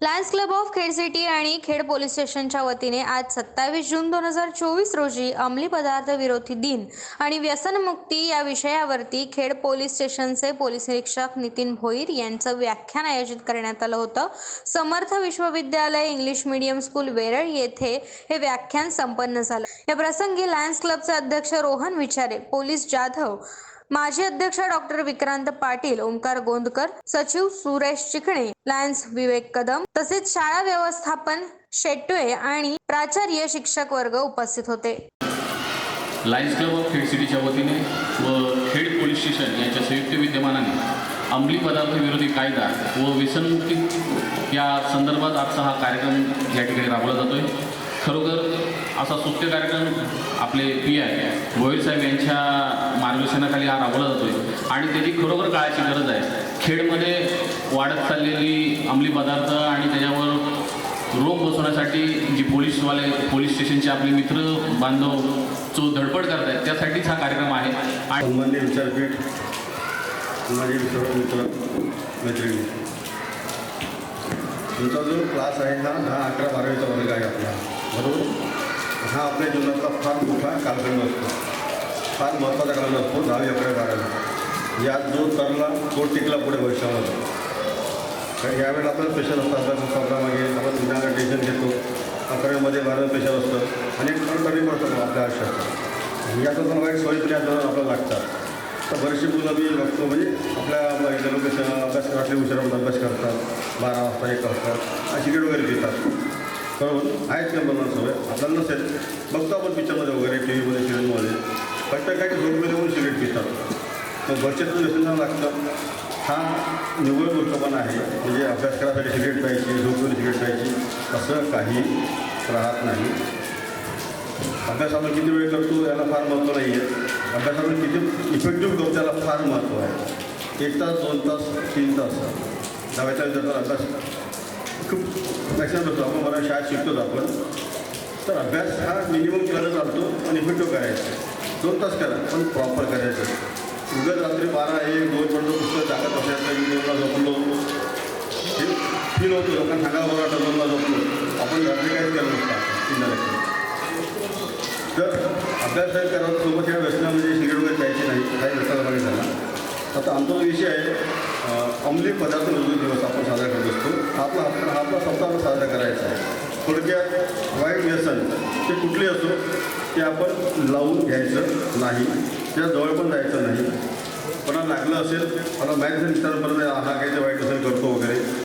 Lions club of Khed city आणि Khed police स्टेशनच्या वतीने आज सत्तावीस जून दोन हजार चोवीस रोजी अंमली पदार्थ विरोधी दिन आणि व्यसनमुक्ती या विषयावरती खेड पोलीस स्टेशनचे पोलीस निरीक्षक नितीन भोईर यांचं व्याख्यान आयोजित करण्यात आलं होतं. समर्थ विश्वविद्यालय इंग्लिश मीडियम स्कूल वेरळ येथे हे व्याख्यान संपन्न झालं. या प्रसंगी लायन्स क्लबचे अध्यक्ष रोहन विचारे पोलीस जाधव माजी अध्यक्ष डॉक्टर विक्रांत पाटील ओंकार गोंदकर सचिव सुरेश चिकणे लायन्स विवेक कदम तसेच शाळा व्यवस्थापन शेट्ये आणि प्राचार्य शिक्षक वर्ग उपस्थित होते. लायन्स क्लब ऑफ खेड सिटीच्या वतीने व खेड पोलीस स्टेशन यांच्या संयुक्त विद्यमानाने अंमली पदार्थ विरोधी कायदा व व्यसनमुक्ती या संदर्भात आजचा हा कार्यक्रम या ठिकाणी राबवला जातो आहे खरोखर असा सुत्य कार्यक्रम आपले पी आय भोईर साहेब यांच्या मार्गदर्शनाखाली हा राबवला जातो आहे आणि त्याची खरोखर काळाची गरज आहे. खेडमध्ये वाढत चाललेली अंमली पदार्थ आणि त्याच्यावर रोग बसवण्यासाठी जी पोलीसवाले पोलीस स्टेशनचे आपले मित्र बांधव जो धडपड करत आहेत त्यासाठीच हा कार्यक्रम आहे. आणि सन्मान्य विचारपीठ माझे सर्व मित्र मैत्रिणी. तुमचा जो क्लास आहे ना दहा अकरा बारावीचा वर्ग आहे आपला. बरोबर हा आपल्या जीवनातला फार मोठा कालखंड असतो. फार महत्त्वाचा कालखंड असतो दहावी अकरा बारावी यात जो तरला तो टिकला पुढे भविष्यामध्ये कारण यावेळेला आपल्याला पेशल असतात आपल्या मागे आपण विज्ञानाला टेन्शन घेतो. अकरावीमध्ये बारावी पेशल असतं. आणि कमी पडतो आपल्या आयुष्यात. याचा पण काही सोयी पण आपल्याला लागतात. तर बरेचशी मुलं मी बघतो म्हणजे आपल्या इथं लोक अभ्यास रात्री हुशार अभ्यास करतात. बारा वाजता एक वाजता. अशी गेट वगैरे देतात. बरोबर आहेच का मला सवय आपल्याला नसेल. बघतो आपण पिक्चरमध्ये वगैरे टी व्हीमध्ये सिरियलमध्ये फक्त काय झोपमध्ये येऊन सिगरेट पितात मग घरच्यातून व्यसनाला लागतं. हा निव्वळ मूर्खपणा आहे. म्हणजे अभ्यास करायसाठी सिगरेट प्यायची झोपमध्ये सिगरेट प्यायची असं काही राहत नाही. अभ्यास आपण किती वेळ करतो याला फार महत्त्व नाही आहे अभ्यास आपण किती इफेक्टिव्ह करतो त्याला फार महत्त्व आहे. एक तास दोन तास तीन तास. दहाव्याच्या विद्यार्थ्याला अभ्यास मॅक्सिमम होतो. आपण मला शाळेत शिकतोच आपण. तर अभ्यास हा मिनिमम केला चालतो आणि इफेक्टिव्ह करायचा. दोन तास करा पण प्रॉपर करायचं. उगाच रात्री बारा एक दोन पर्यंत पुस्तक टाकत बसायचं मी दोनला झोपलो. हे फील होतो. लोकांना सांगायला बरं वाटतं दोनला झोपलो. आपण रात्री काहीच करत नसतं. इंडिरेक्टली तर अभ्यास जर सोबत या व्यसनामध्ये सिगरेट वगैरे प्यायची नाही. काही व्यसनाला मागे झाला. आता आमचा जो विषय आहे अंमली पदार्थ रोजी दिवस आपण साजरा असतो आपला हा आपला सप्ताह साजरा करायचा आहे. थोडक्यात वाईट व्यसन ते कुठले असो ते आपण लावून घ्यायचं नाही. त्या जवळ पण जायचं नाही. कोणाला लागलं असेल मला माहीत असेल मित्रांपर्यंत हा काही वाईट व्यसन करतो वगैरे.